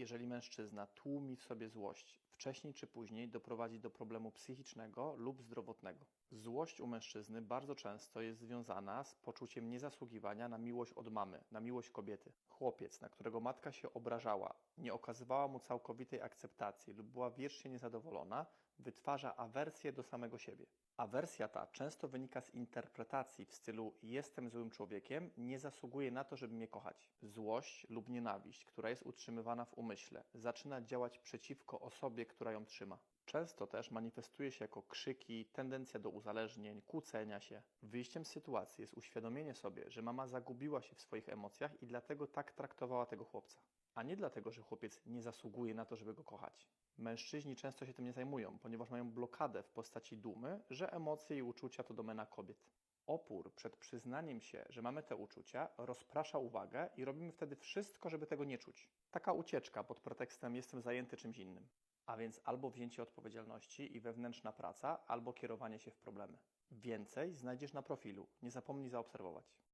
jeżeli mężczyzna tłumi w sobie złość, wcześniej czy później doprowadzi do problemu psychicznego lub zdrowotnego. Złość u mężczyzny bardzo często jest związana z poczuciem niezasługiwania na miłość od mamy, na miłość kobiety. Chłopiec, na którego matka się obrażała, nie okazywała mu całkowitej akceptacji lub była wiecznie niezadowolona, wytwarza awersję do samego siebie. Awersja ta często wynika z interpretacji w stylu jestem złym człowiekiem, nie zasługuję na to, żeby mnie kochać. Złość lub nienawiść, która jest utrzymywana w umyśle, zaczyna działać przeciwko osobie, która ją trzyma. Często też manifestuje się jako krzyki, tendencja do uzależnień, kłócenia się. Wyjściem z sytuacji jest uświadomienie sobie, że mama zagubiła się w swoich emocjach i dlatego tak traktowała tego chłopca. A nie dlatego, że chłopiec nie zasługuje na to, żeby go kochać. Mężczyźni często się tym nie zajmują, ponieważ mają blokadę w postaci dumy, że emocje i uczucia to domena kobiet. Opór przed przyznaniem się, że mamy te uczucia, rozprasza uwagę i robimy wtedy wszystko, żeby tego nie czuć. Taka ucieczka pod pretekstem jestem zajęty czymś innym. A więc albo wzięcie odpowiedzialności i wewnętrzna praca, albo kierowanie się w problemy. Więcej znajdziesz na profilu. Nie zapomnij zaobserwować.